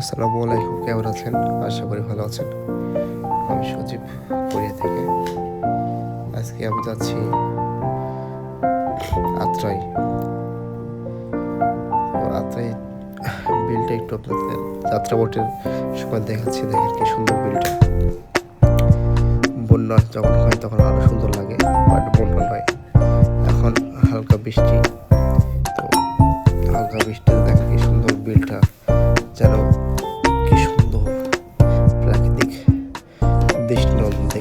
আসসালামু আলাইকুম, কেমন আছেন? আশা করি ভালো আছেন। আমি সজীব কোরিয়া থেকে। আজকে আমি যাচ্ছি আত্রাই। আত্রাই বিলটা একটু আপনাদের যাত্রা বোটের সময় দেখাচ্ছি, দেখেন কি সুন্দর বিলটা। বন্যা যখন হয় তখন আরও সুন্দর লাগে, বাট বন্যা নয়। এখন হালকা বৃষ্টি, তো হালকা বৃষ্টিতে দেখেন কি সুন্দর বিলটা।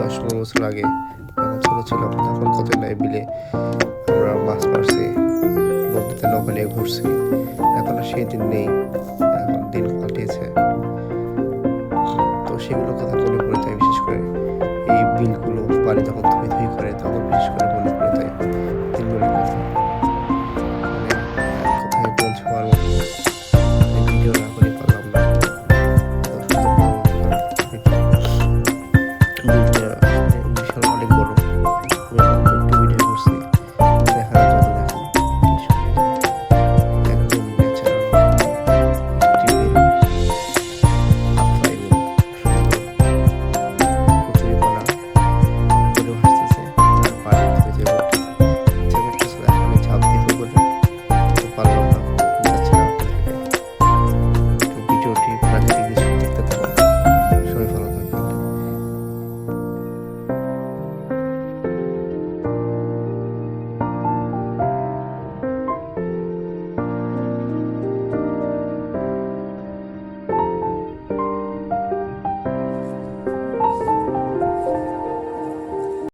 দশ পনেরো বছর আগে যখন ছোটো ছিলাম, তখন কত নাই বিলে আমরা মাছ মারছি, নদীতে নৌকা নিয়ে ঘুরছি। এখন আর সেই দিন নেই, এখন দিন কাটিয়েছে। তো সেগুলো কথা মনে পড়ে যায়, বিশেষ করে এই বিলগুলো বাড়ি যখন ধুই ধুই করে, তখন বিশেষ করে মনে পড়ে যায় দিনগুলোর কথা। মানে ভিডিও না করে পারলাম না।